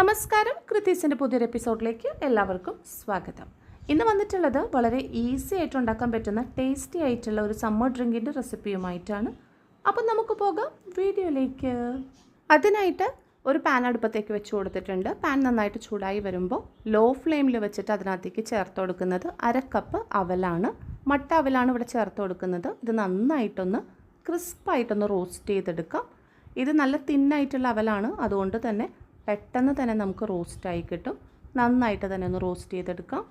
നമസ്കാരം. കൃത്യസിന്റെ പുതിയൊരു എപ്പിസോഡിലേക്ക് എല്ലാവർക്കും സ്വാഗതം. ഇന്ന് വന്നിട്ടുള്ളത് വളരെ ഈസി ആയിട്ട് ഉണ്ടാക്കാൻ പറ്റുന്ന ടേസ്റ്റി ആയിട്ടുള്ള ഒരു സമ്മർ ഡ്രിങ്കിന്റെ റെസിപ്പിയുമായിട്ടാണ് അപ്പം നമുക്ക് പോകാം വീഡിയോയിലേക്ക്. അതിനായിട്ട് ഒരു പാൻ അടുപ്പത്തേക്ക് വെച്ച് കൊടുത്തിട്ടുണ്ട്. പാൻ നന്നായിട്ട് ചൂടായി വരുമ്പോൾ ലോ ഫ്ലെയിമിൽ വെച്ചിട്ട് അതിനകത്തേക്ക് ചേർത്ത് കൊടുക്കുന്നത് അര കപ്പ് അവലാണ്. മട്ട അവലാണ് ഇവിടെ ചേർത്ത് കൊടുക്കുന്നത്. ഇത് നന്നായിട്ടൊന്ന് ക്രിസ്പായിട്ടൊന്ന് റോസ്റ്റ് ചെയ്തെടുക്കാം. ഇത് നല്ല തിന്നായിട്ടുള്ള അവലാണ്. അതുകൊണ്ട് തന്നെ പെട്ടെന്ന് തന്നെ നമുക്ക് റോസ്റ്റായി കിട്ടും. നന്നായിട്ട് തന്നെ ഒന്ന് റോസ്റ്റ് ചെയ്തെടുക്കാം.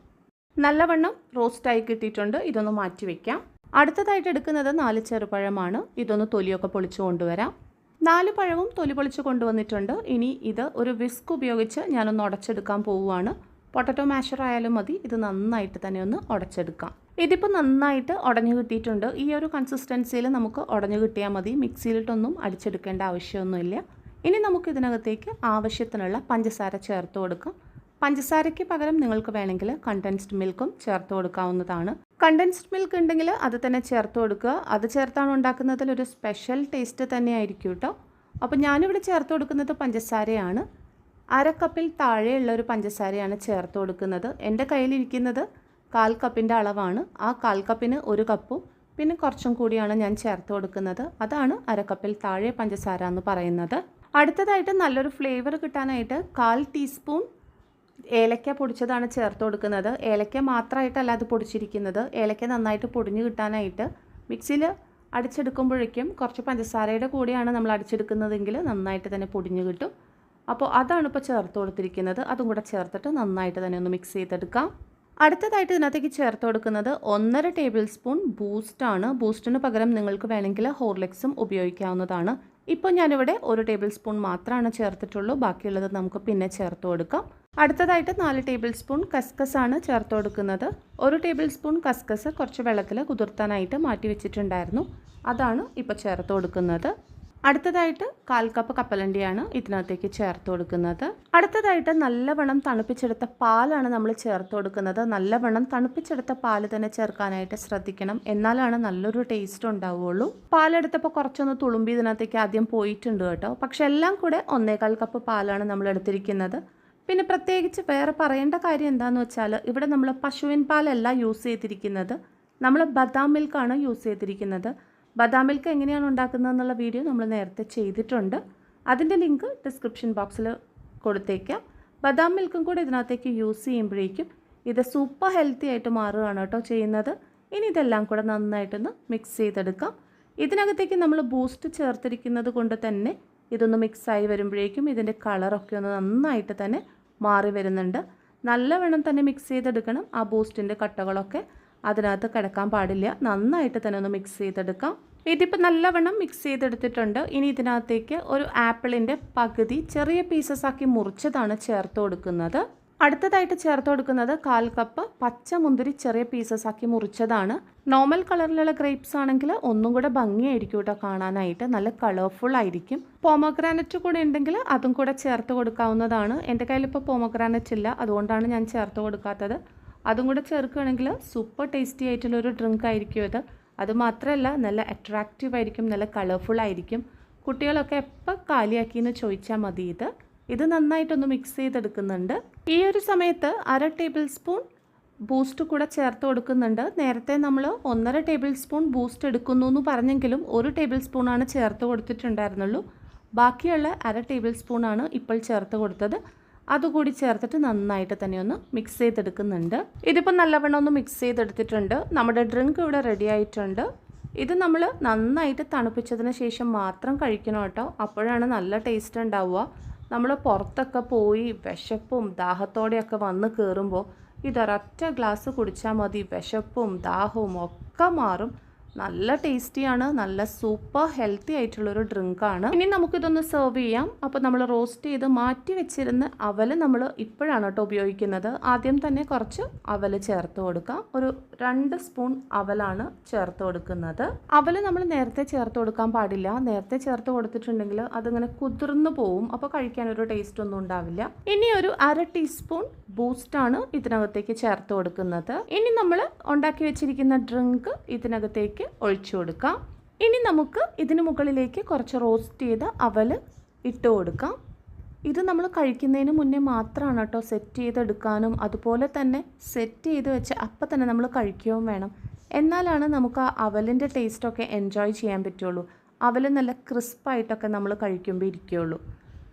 നല്ലവണ്ണം റോസ്റ്റായി കിട്ടിയിട്ടുണ്ട്. ഇതൊന്ന് മാറ്റി വയ്ക്കാം അടുത്തതായിട്ട് എടുക്കുന്നത് നാല് ചെറുപഴമാണ്. ഇതൊന്ന് തൊലിയൊക്കെ പൊളിച്ചു കൊണ്ടുവരാം. നാല് പഴവും തൊലി പൊളിച്ച് കൊണ്ടുവന്നിട്ടുണ്ട്. ഇനി ഇത് ഒരു വിസ്ക് ഉപയോഗിച്ച് ഞാനൊന്ന് ഉടച്ചെടുക്കാൻ പോവുകയാണ്. പൊട്ടറ്റോ മാഷർ ആയാലും മതി. ഇത് നന്നായിട്ട് തന്നെ ഒന്ന് ഉടച്ചെടുക്കാം. ഇതിപ്പോൾ നന്നായിട്ട് ഉടഞ്ഞു കിട്ടിയിട്ടുണ്ട്. ഈ ഒരു കൺസിസ്റ്റൻസിയിൽ നമുക്ക് ഉടഞ്ഞു കിട്ടിയാൽ മതി. മിക്സിയിലിട്ടൊന്നും അടിച്ചെടുക്കേണ്ട ആവശ്യമൊന്നുമില്ല. ഇനി നമുക്ക് ഇതിനകത്തേക്ക് ആവശ്യത്തിനുള്ള പഞ്ചസാര ചേർത്ത് കൊടുക്കാം. പഞ്ചസാരയ്ക്ക് പകരം നിങ്ങൾക്ക് വേണമെങ്കിൽ കണ്ടൻസ്ഡ് മിൽക്കും ചേർത്ത് കൊടുക്കാവുന്നതാണ്. കണ്ടൻസ്ഡ് മിൽക്ക് ഉണ്ടെങ്കിൽ അത് തന്നെ ചേർത്ത് കൊടുക്കുക. അത് ചേർത്താണ് ഉണ്ടാക്കുന്നതിൽ ഒരു സ്പെഷ്യൽ ടേസ്റ്റ് തന്നെ ആയിരിക്കും കേട്ടോ അപ്പോൾ ഞാനിവിടെ ചേർത്ത് കൊടുക്കുന്നത് പഞ്ചസാരയാണ്. അര കപ്പിൽ താഴെയുള്ള ഒരു പഞ്ചസാരയാണ് ചേർത്ത് കൊടുക്കുന്നത്. എന്റെ കയ്യിലിരിക്കുന്നത് കാൽ കപ്പിന്റെ അളവാണ്. ആ കാൽ കപ്പിന് ഒരു കപ്പും പിന്നെ കുറച്ചും കൂടിയാണ് ഞാൻ ചേർത്ത് കൊടുക്കുന്നത്. അതാണ് അര കപ്പിൽ താഴെ പഞ്ചസാര എന്ന് പറയുന്നത്. അടുത്തതായിട്ട് നല്ലൊരു ഫ്ലേവർ കിട്ടാനായിട്ട് കാൽ ടീസ്പൂൺ ഏലക്ക പൊടിച്ചതാണ് ചേർത്ത് കൊടുക്കുന്നത്. ഏലക്ക മാത്രമായിട്ടല്ല അത് പൊടിച്ചിരിക്കുന്നത്. ഏലക്ക നന്നായിട്ട് പൊടിഞ്ഞു കിട്ടാനായിട്ട് മിക്സിയിൽ അടിച്ചെടുക്കുമ്പോഴേക്കും കുറച്ച് പഞ്ചസാരയുടെ കൂടെയാണ് നമ്മൾ അടിച്ചെടുക്കുന്നതെങ്കിൽ നന്നായിട്ട് തന്നെ പൊടിഞ്ഞു കിട്ടും. അപ്പോൾ അതാണ് ഇപ്പോൾ ചേർത്ത് കൊടുത്തിരിക്കുന്നത്. അതും കൂടെ ചേർത്തിട്ട് നന്നായിട്ട് തന്നെ ഒന്ന് മിക്സ് ചെയ്തെടുക്കാം. അടുത്തതായിട്ട് ഇതിനകത്തേക്ക് ചേർത്ത് കൊടുക്കുന്നത് ഒന്നര ടേബിൾ സ്പൂൺ ബൂസ്റ്റാണ് ബൂസ്റ്റിന് പകരം നിങ്ങൾക്ക് വേണമെങ്കിൽ ഹോർലിക്സും ഉപയോഗിക്കാവുന്നതാണ്. ഇപ്പോൾ ഞാനിവിടെ ഒരു ടേബിൾ സ്പൂൺ മാത്രമാണ് ചേർത്തിട്ടുള്ളൂ. ബാക്കിയുള്ളത് നമുക്ക് പിന്നെ ചേർത്ത് കൊടുക്കാം. അടുത്തതായിട്ട് നാല് ടേബിൾ സ്പൂൺ കസ്കസ് ആണ് ചേർത്ത് കൊടുക്കുന്നത്. ഒരു ടേബിൾ സ്പൂൺ കസ്കസ് കുറച്ച് വെള്ളത്തിൽ കുതിർത്താനായിട്ട് മാറ്റി വെച്ചിട്ടുണ്ടായിരുന്നു. അതാണ് ഇപ്പോൾ ചേർത്ത് കൊടുക്കുന്നത്. അടുത്തതായിട്ട് കാൽ കപ്പ് കപ്പലണ്ടിയാണ് ഇതിനകത്തേക്ക് ചേർത്ത് കൊടുക്കുന്നത്. അടുത്തതായിട്ട് നല്ലവണ്ണം തണുപ്പിച്ചെടുത്ത പാലാണ് നമ്മൾ ചേർത്ത് കൊടുക്കുന്നത്. നല്ലവണ്ണം തണുപ്പിച്ചെടുത്ത പാൽ തന്നെ ചേർക്കാനായിട്ട് ശ്രദ്ധിക്കണം. എന്നാലാണ് നല്ലൊരു ടേസ്റ്റ് ഉണ്ടാവുകയുള്ളൂ പാലെടുത്തപ്പോൾ കുറച്ചൊന്ന് തുളുമ്പി ഇതിനകത്തേക്ക് ആദ്യം പോയിട്ടുണ്ട് കേട്ടോ. പക്ഷെ എല്ലാം കൂടെ ഒന്നേകാൽ കപ്പ് പാലാണ് നമ്മൾ എടുത്തിരിക്കുന്നത്. പിന്നെ പ്രത്യേകിച്ച് വേറെ പറയേണ്ട കാര്യം എന്താണെന്ന് വെച്ചാൽ ഇവിടെ നമ്മൾ പശുവിൻ പാലല്ല യൂസ് ചെയ്തിരിക്കുന്നത്. നമ്മൾ ബദാം മിൽക്കാണ് യൂസ് ചെയ്തിരിക്കുന്നത്. ബദാം മിൽക്ക് എങ്ങനെയാണ് ഉണ്ടാക്കുന്നതെന്നുള്ള വീഡിയോ നമ്മൾ നേരത്തെ ചെയ്തിട്ടുണ്ട്. അതിന്റെ ലിങ്ക് ഡിസ്ക്രിപ്ഷൻ ബോക്സിൽ കൊടുത്തേക്കാം. ബദാം മിൽക്കും കൂടെ ഇതിനകത്തേക്ക് യൂസ് ചെയ്യുമ്പോഴേക്കും ഇത് സൂപ്പർ ഹെൽത്തി ആയിട്ട് മാറുകയാണ് കേട്ടോ ചെയ്യുന്നത്. ഇനി ഇതെല്ലാം കൂടെ നന്നായിട്ടൊന്ന് മിക്സ് ചെയ്തെടുക്കാം. ഇതിനകത്തേക്ക് നമ്മൾ ബൂസ്റ്റ് ചേർത്തിരിക്കുന്നത് കൊണ്ട് തന്നെ ഇതൊന്ന് മിക്സായി വരുമ്പോഴേക്കും ഇതിന്റെ കളറൊക്കെ ഒന്ന് നന്നായിട്ട് തന്നെ മാറി വരുന്നുണ്ട്. നല്ലവണ്ണം തന്നെ മിക്സ് ചെയ്തെടുക്കണം ആ ബൂസ്റ്റിന്റെ കട്ടകളൊക്കെ. അതിനകത്ത് കിടക്കാൻ പാടില്ല. നന്നായിട്ട് തന്നെ ഒന്ന് മിക്സ് ചെയ്തെടുക്കാം. ഇതിപ്പോൾ നല്ലവണ്ണം മിക്സ് ചെയ്തെടുത്തിട്ടുണ്ട്. ഇനി ഇതിനകത്തേക്ക് ഒരു ആപ്പിളിന്റെ പകുതി ചെറിയ പീസസ് ആക്കി മുറിച്ചതാണ് ചേർത്ത് കൊടുക്കുന്നത്. അടുത്തതായിട്ട് ചേർത്ത് കൊടുക്കുന്നത് കാൽ കപ്പ് പച്ച മുന്തിരി ചെറിയ പീസസ് ആക്കി മുറിച്ചതാണ്. നോർമൽ കളറിലുള്ള ഗ്രേപ്സ് ആണെങ്കിൽ ഒന്നും കൂടെ ഭംഗിയായിരിക്കും കേട്ടോ കാണാനായിട്ട്. നല്ല കളർഫുൾ ആയിരിക്കും. പോമോഗ്രാനറ്റ് കൂടെ ഉണ്ടെങ്കിൽ അതും കൂടെ ചേർത്ത് കൊടുക്കാവുന്നതാണ്. എന്റെ കയ്യിൽ ഇപ്പോൾ പോമോഗ്രാനറ്റ് ഇല്ല. അതുകൊണ്ടാണ് ഞാൻ ചേർത്ത് കൊടുക്കാത്തത്. അതും കൂടെ ചേർക്കുകയാണെങ്കിൽ സൂപ്പർ ടേസ്റ്റി ആയിട്ടുള്ളൊരു ഡ്രിങ്ക് ആയിരിക്കും ഇത്. അത് മാത്രമല്ല നല്ല അട്രാക്റ്റീവ് ആയിരിക്കും നല്ല കളർഫുൾ ആയിരിക്കും. കുട്ടികളൊക്കെ എപ്പോൾ കാലിയാക്കിയെന്ന് ചോദിച്ചാൽ മതി ഇത്. ഇത് നന്നായിട്ടൊന്ന് മിക്സ് ചെയ്തെടുക്കുന്നുണ്ട്. ഈ ഒരു സമയത്ത് അര ടേബിൾ സ്പൂൺ ബൂസ്റ്റ് കൂടെ ചേർത്ത് കൊടുക്കുന്നുണ്ട്. നേരത്തെ നമ്മൾ ഒന്നര ടേബിൾ സ്പൂൺ ബൂസ്റ്റ് എടുക്കുന്നു എന്ന് പറഞ്ഞെങ്കിലും ഒരു ടേബിൾ സ്പൂണാണ് ചേർത്ത് കൊടുത്തിട്ടുണ്ടായിരുന്നുള്ളൂ. ബാക്കിയുള്ള അര ടേബിൾ സ്പൂണാണ് ഇപ്പോൾ ചേർത്ത് കൊടുത്തത്. അതുകൂടി ചേർത്തിട്ട് നന്നായിട്ട് തന്നെ ഒന്ന് മിക്സ് ചെയ്തെടുക്കുന്നുണ്ട്. ഇതിപ്പോൾ നല്ലവണ്ണം ഒന്ന് മിക്സ് ചെയ്തെടുത്തിട്ടുണ്ട്. നമ്മുടെ ഡ്രിങ്ക് ഇവിടെ റെഡി ആയിട്ടുണ്ട്. ഇത് നമ്മൾ നന്നായിട്ട് തണുപ്പിച്ചതിന് ശേഷം മാത്രം കഴിക്കണം കേട്ടോ. അപ്പോഴാണ് നല്ല ടേസ്റ്റ് ഉണ്ടാവുക. നമ്മൾ പുറത്തൊക്കെ പോയി വിശപ്പും ദാഹത്തോടെയൊക്കെ വന്ന് കയറുമ്പോൾ ഇതൊരൊറ്റ ഗ്ലാസ് കുടിച്ചാൽ മതി. വിശപ്പും ദാഹവും ഒക്കെ മാറും. നല്ല ടേസ്റ്റിയാണ് നല്ല സൂപ്പർ ഹെൽത്തി ആയിട്ടുള്ളൊരു ഡ്രിങ്കാണ് ഇനി നമുക്കിതൊന്ന് സെർവ് ചെയ്യാം. അപ്പോൾ നമ്മൾ റോസ്റ്റ് ചെയ്ത് മാറ്റി വെച്ചിരുന്ന അവൽ നമ്മൾ ഇപ്പോഴാണ് കേട്ടോ ഉപയോഗിക്കുന്നത്. ആദ്യം തന്നെ കുറച്ച് അവൽ ചേർത്ത് കൊടുക്കാം. ഒരു രണ്ട് സ്പൂൺ അവലാണ് ചേർത്ത് കൊടുക്കുന്നത്. അവൽ നമ്മൾ നേരത്തെ ചേർത്ത് കൊടുക്കാൻ പാടില്ല. നേരത്തെ ചേർത്ത് കൊടുത്തിട്ടുണ്ടെങ്കിൽ അതിങ്ങനെ കുതിർന്നു പോവും. അപ്പോൾ കഴിക്കാനൊരു ടേസ്റ്റ് ഒന്നും ഉണ്ടാവില്ല. ഇനി ഒരു അര ടീസ്പൂൺ ബൂസ്റ്റാണ് ഇതിനകത്തേക്ക് ചേർത്ത് കൊടുക്കുന്നത്. ഇനി നമ്മൾ ഉണ്ടാക്കി വെച്ചിരിക്കുന്ന ഡ്രിങ്ക് ഇതിനകത്തേക്ക് ഒഴിച്ചു കൊടുക്കാം. ഇനി നമുക്ക് ഇതിന് മുകളിലേക്ക് കുറച്ച് റോസ്റ്റ് ചെയ്ത അവൽ ഇട്ട് കൊടുക്കാം. ഇത് നമ്മൾ കഴിക്കുന്നതിന് മുന്നേ മാത്രമാണ് കേട്ടോ സെറ്റ് ചെയ്തെടുക്കാനും അതുപോലെ തന്നെ സെറ്റ് ചെയ്ത് വെച്ച് അപ്പം തന്നെ നമ്മൾ കഴിക്കുകയും വേണം. എന്നാലാണ് നമുക്ക് ആ അവലിന്റെ ടേസ്റ്റൊക്കെ എൻജോയ് ചെയ്യാൻ പറ്റുള്ളൂ. അവൽ നല്ല ക്രിസ്പായിട്ടൊക്കെ നമ്മൾ കഴിക്കുമ്പോൾ ഇരിക്കുകയുള്ളൂ.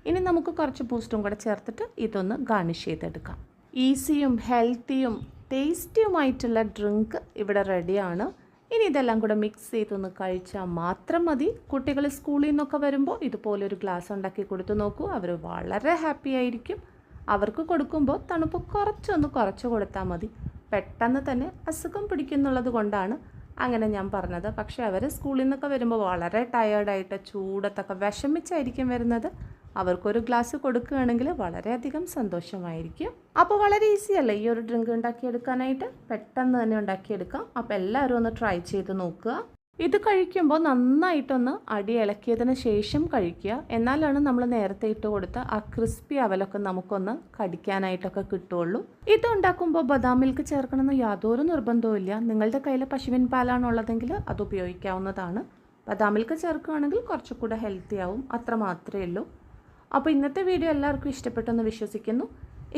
ഇനി നമുക്ക് കുറച്ച് ബൂസ്റ്റും കൂടെ ചേർത്തിട്ട് ഇതൊന്ന് ഗാർണിഷ് ചെയ്തെടുക്കാം. ഈസിയും ഹെൽത്തിയും ടേസ്റ്റിയുമായിട്ടുള്ള ഡ്രിങ്ക് ഇവിടെ റെഡിയാണ്. ഇനി ഇതെല്ലാം കൂടെ മിക്സ് ചെയ്തൊന്ന് കഴിച്ചാൽ മാത്രം മതി. കുട്ടികൾ സ്കൂളിൽ നിന്നൊക്കെ വരുമ്പോൾ ഇതുപോലൊരു ഗ്ലാസ് ഉണ്ടാക്കി കൊടുത്തു നോക്കൂ. അവർ വളരെ ഹാപ്പി ആയിരിക്കും. അവർക്ക് കൊടുക്കുമ്പോൾ തണുപ്പ് കുറച്ചൊന്ന് കുറച്ച് കൊടുത്താൽ മതി. പെട്ടെന്ന് തന്നെ അസുഖം പിടിക്കുന്നുള്ളത് കൊണ്ടാണ് അങ്ങനെ ഞാൻ പറഞ്ഞത്. പക്ഷേ അവർ സ്കൂളിൽ നിന്നൊക്കെ വരുമ്പോൾ വളരെ ടയേർഡായിട്ട് ചൂടത്തൊക്കെ വിഷമിച്ചായിരിക്കും വരുന്നത്. അവർക്കൊരു ഗ്ലാസ് കൊടുക്കുകയാണെങ്കിൽ വളരെയധികം സന്തോഷമായിരിക്കും. അപ്പോൾ വളരെ ഈസി അല്ലേ ഈ ഒരു ഡ്രിങ്ക് ഉണ്ടാക്കിയെടുക്കാനായിട്ട്? പെട്ടെന്ന് തന്നെ ഉണ്ടാക്കിയെടുക്കാം. അപ്പോൾ എല്ലാവരും ഒന്ന് ട്രൈ ചെയ്ത് നോക്കുക. ഇത് കഴിക്കുമ്പോൾ നന്നായിട്ടൊന്ന് അടി ഇളക്കിയതിന് ശേഷം കഴിക്കുക. എന്നാലാണ് നമ്മൾ നേരത്തെ ഇട്ട് കൊടുത്ത ആ ക്രിസ്പി അവലൊക്കെ നമുക്കൊന്ന് കടിക്കാനായിട്ടൊക്കെ കിട്ടുള്ളൂ ഇത് ഉണ്ടാക്കുമ്പോൾ ബദാം മിൽക്ക് ചേർക്കണമെന്ന് യാതൊരു നിർബന്ധവുമില്ല നിങ്ങളുടെ കയ്യിൽ പശുവിൻ പാലാണുള്ളതെങ്കിൽ അത് ഉപയോഗിക്കാവുന്നതാണ്. ബദാം മിൽക്ക് ചേർക്കുകയാണെങ്കിൽ കുറച്ചുകൂടെ ഹെൽത്തി ആവും. അത്ര മാത്രമേ ഉള്ളൂ. അപ്പോൾ ഇന്നത്തെ വീഡിയോ എല്ലാവർക്കും ഇഷ്ടപ്പെട്ടെന്ന് വിശ്വസിക്കുന്നു.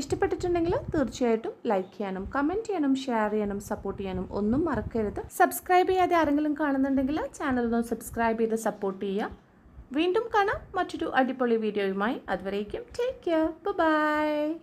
ഇഷ്ടപ്പെട്ടിട്ടുണ്ടെങ്കിൽ തീർച്ചയായിട്ടും ലൈക്ക് ചെയ്യാനും കമന്റ് ചെയ്യാനും ഷെയർ ചെയ്യാനും സപ്പോർട്ട് ചെയ്യാനും ഒന്നും മറക്കരുത്. സബ്സ്ക്രൈബ് ചെയ്യാതെ ആരെങ്കിലും കാണുന്നുണ്ടെങ്കിൽ ചാനൽ ഒന്ന് സബ്സ്ക്രൈബ് ചെയ്ത് സപ്പോർട്ട് ചെയ്യുക. വീണ്ടും കാണാം മറ്റൊരു അടിപൊളി വീഡിയോയുമായി അതുവരേക്കും ടേക്ക് കെയർ ബൈ